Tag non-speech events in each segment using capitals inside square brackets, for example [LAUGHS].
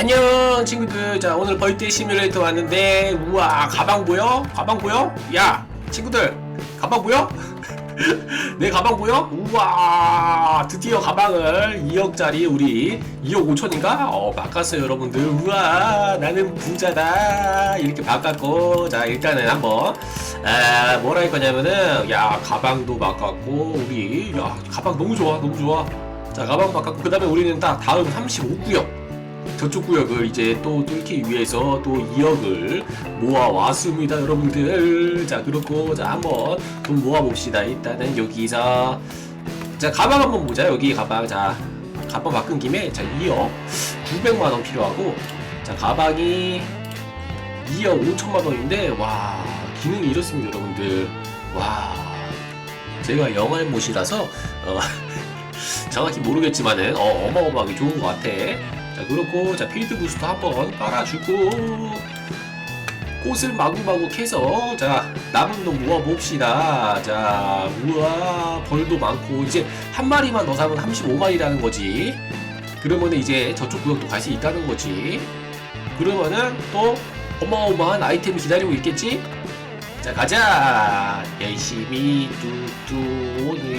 안녕 친구들 자 오늘 벌떼 시뮬레이터 왔는데 우와 가방 보여? 가방 보여? 야 친구들 가방 보여? [LAUGHS] 내 가방 보여? 우와 드디어 가방을 2억짜리 우리 2억 5천인가? 어 바꿨어요 여러분들 우와 나는 부자다 이렇게 바꿨고 자 일단은 한번 아, 뭐라 할 거냐면은 야 가방도 바꿨고 우리 야 가방 너무 좋아 너무 좋아 자 가방 바꿨고 그 다음에 우리는 딱 다음 35구역 저쪽 구역을 이제 또 뚫기 위해서 또 2억을 모아 왔습니다, 여러분들. 자, 그렇고 자 한번 돈 모아 봅시다. 일단은 여기서 자 가방 한번 보자. 여기 가방 자 가방 바꾼 김에 자 2억 900만 원 필요하고 자 가방이 2억 5천만 원인데 와 기능이 이렇습니다, 여러분들. 와 제가 영알못이라서 어, [LAUGHS] 정확히 모르겠지만은 어, 어마어마하게 좋은 것 같아. 자 그렇고 자 필드 부스터 한번 빨아주고 꽃을 마구마구 캐서 자 남은 돈 모아 봅시다. 자 우와 벌도 많고 이제 한 마리만 더 사면 35마리라는 거지. 그러면 이제 저쪽 구역도 갈 수 있다는 거지. 그러면은 또 어마어마한 아이템이 기다리고 있겠지? 자 가자 열심히 뚜뚜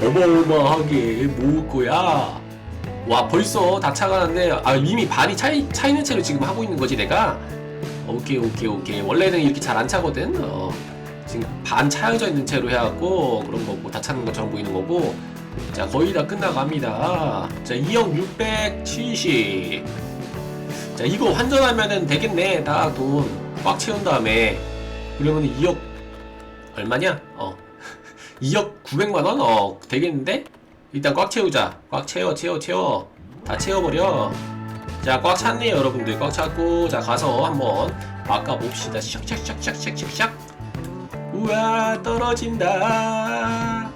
dadah 여기에 모을 거야. 와 벌써 다 차가는데 아 이미 반이 차, 차 있는 채로 지금 하고 있는 거지 내가? 오케이 오케이 오케이. 원래는 이렇게 잘 안 차거든. 어, 지금 반 차여져 있는 채로 해갖고 그런 거고 다 차는 것처럼 보이는 거고. 자 거의 다 끝나갑니다. 자 2억 670 자 이거 환전하면은 되겠네. 딱 돈 꽉 채운 다음에. 그러면 2억 얼마냐? 어 2억 900만원? 어, 되겠는데? 일단 꽉 채우자. 꽉 채워, 채워, 채워. 다 채워버려. 자, 꽉 찼네요, 여러분들. 꽉 찼고, 자, 가서 한번 바꿔봅시다. 샥샥샥샥샥샥. 우와, 떨어진다.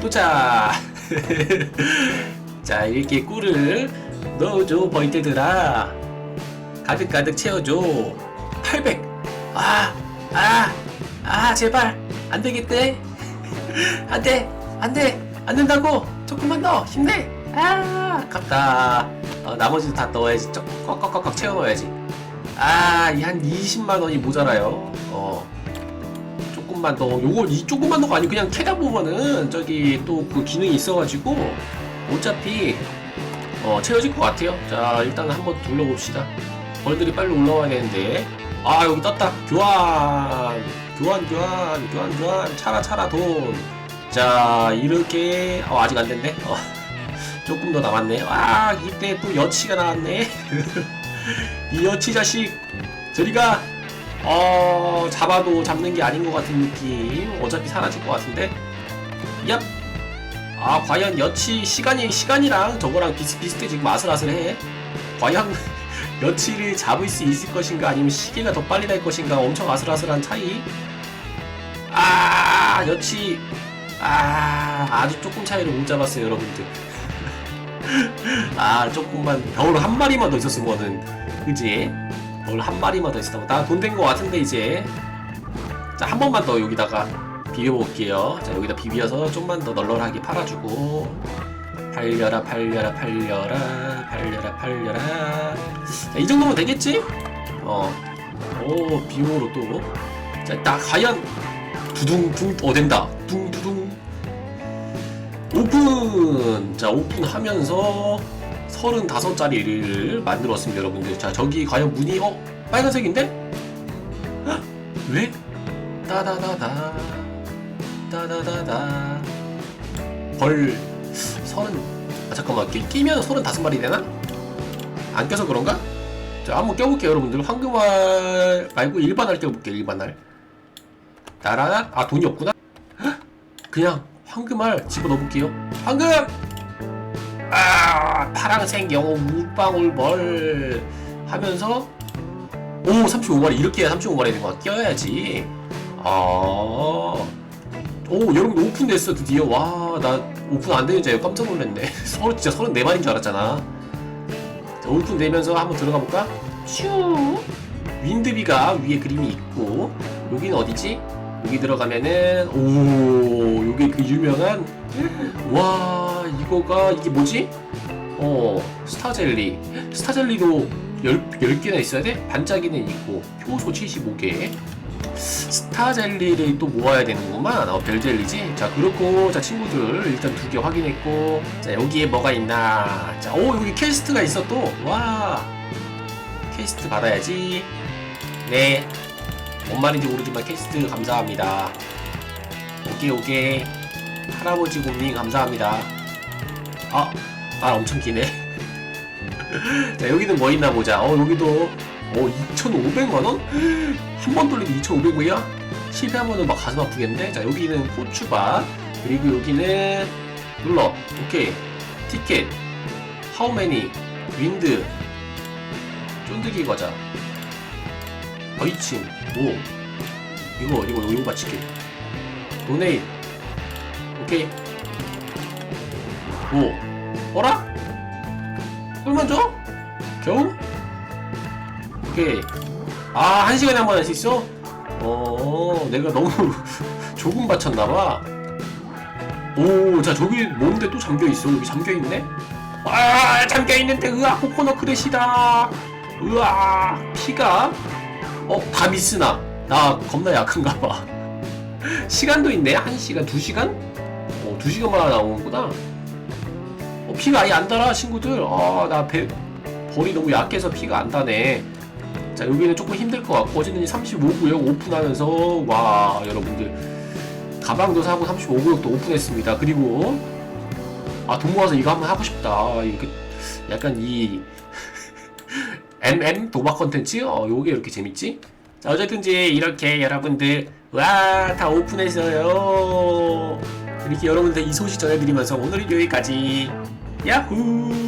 도착! [LAUGHS] 자, 이렇게 꿀을 넣어줘, 벌떼들아. 가득가득 채워줘. 800! 아, 아, 아, 제발. 안 되겠대. 안 돼! 안 돼! 안 된다고! 조금만 더! 힘내! 아, 아깝다. 어, 나머지도 다 넣어야지. 쩍, 꽉꽉꽉꽉 채워 넣어야지. 아, 이 한 20만 원이 모자라요. 어. 조금만 더. 요거, 이 조금만 더가 아니고 그냥 캐다 보면은 저기 또 그 기능이 있어가지고 어차피 어, 채워질 것 같아요. 자, 일단 한번 둘러봅시다. 벌들이 빨리 올라와야 되는데. 아, 여기 떴다. 교환! 교환, 교환, 교환, 교환. 차라, 차라, 돈. 자, 이렇게. 어, 아직 안 됐네. 어, 조금 더 남았네. 아, 이때 또 여치가 나왔네. [LAUGHS] 이 여치 자식. 저리가. 어, 잡아도 잡는 게 아닌 것 같은 느낌. 어차피 사라질 것 같은데. 얍. 아, 과연 여치 시간이, 시간이랑 저거랑 비슷비슷해. 지금 아슬아슬해. 과연 여치를 잡을 수 있을 것인가 아니면 시계가 더 빨리 날 것인가 엄청 아슬아슬한 차이? 아 여치 아 아주 조금 차이를 못 잡았어요 여러분들. [LAUGHS] 아 조금만 겨울 한 마리만 더 있었으면은 그지? 겨울 한 마리만 더 있었다면. 나돈 된 거 같은데 이제. 자 한 번만 더 여기다가 비벼볼게요. 자 여기다 비벼서 좀만 더 널널하게 팔아주고 팔려라 팔려라 팔려라 팔려라 팔려라 자, 이 정도면 되겠지? 어. 오, 비용으로 또. 자, 나 과연 두둥둥 어 된다. 둥두둥. 오픈. 자, 오픈하면서 35짜리를 만들었습니다, 여러분들. 자, 저기 과연 문이 어, 빨간색인데? 헉, 왜? 따다다다. 따다다다. 벌 서른 아 잠깐만 끼, 끼면 서른 다섯 마리 되나? 안 껴서 그런가? 자 한번 껴볼게요 여러분들. 황금알 말고 일반알 껴볼게요 일반알. 나라 아 돈이 없구나? 헉? 그냥 황금알 집어넣어볼게요. 황금! 아 파랑색 영어 물방울 벌. 하면서 오 35마리. 이렇게 해야 35마리 되는 거야 끼워야지. 아 오 여러분 오픈됐어 드디어. 와 나 오픈 안 되는 줄 알고 깜짝 놀랐네. [LAUGHS] 서로 진짜 34마리인 줄 알았잖아. 자, 오픈되면서 한번 들어가 볼까? 슈! 윈드비가 위에 그림이 있고 여기는 어디지? 여기 들어가면은 오 여기 그 유명한 와 이거가 이게 뭐지? 어 스타젤리. 스타젤리도 10, 10개나 있어야 돼? 반짝이는 있고 효소 75개 스타젤리를 또 모아야 되는구만. 어, 별젤리지? 자 그렇고 자 친구들 일단 두 개 확인했고 자 여기에 뭐가 있나? 자오 여기 퀘스트가 있어 또와 퀘스트 받아야지. 네 뭔 말인지 모르지만 퀘스트 감사합니다. 오케이 오케이. 할아버지 곰님 감사합니다. 아, 아 엄청 기네. [LAUGHS] 자 여기는 뭐 있나 보자. 어 여기도 어 2,500만원? 한 번 돌리면 2,500원이야? 실패하면은 막 가슴 아프겠는데? 자 여기는 고추밭 그리고 여기는 눌러. 오케이. 티켓. 하우 매니 윈드. 쫀득이 과자. 어이칭 오. 이거 이거 이거 바칠게 도네이 오케이. 오. 어라? 꿀만 줘? 겨우? 오케이 아, 한 시간에 한 번 할 수 있어? 어, 내가 너무 [LAUGHS] 조금 바쳤나봐. 오, 자, 저기 뭔데 또 잠겨있어? 여기 잠겨있네? 아, 잠겨있는데, 으아, 코코넛 크래시다. 으아, 피가? 어, 다 미스나. 나 겁나 약한가봐. [LAUGHS] 시간도 있네? 한 시간, 두 시간? 어, 두 시간만 나오는구나. 어, 피가 아예 안 달아, 친구들. 아, 나 배, 볼이 너무 약해서 피가 안 다네. 자 여기는 조금 힘들 것 같고 어쨌든 35구역 오픈하면서 와 여러분들. 가방도 사고 35구역도 오픈했습니다. 그리고 아 돈 모아서 이거 한번 하고 싶다. 이렇게 약간 이 [LAUGHS] MM 도박 컨텐츠? 어 요게 이렇게 재밌지? 자 어쨌든지 이렇게 여러분들 와 다 오픈했어요. 이렇게 여러분들 이 소식 전해드리면서 오늘은 여기까지. 야후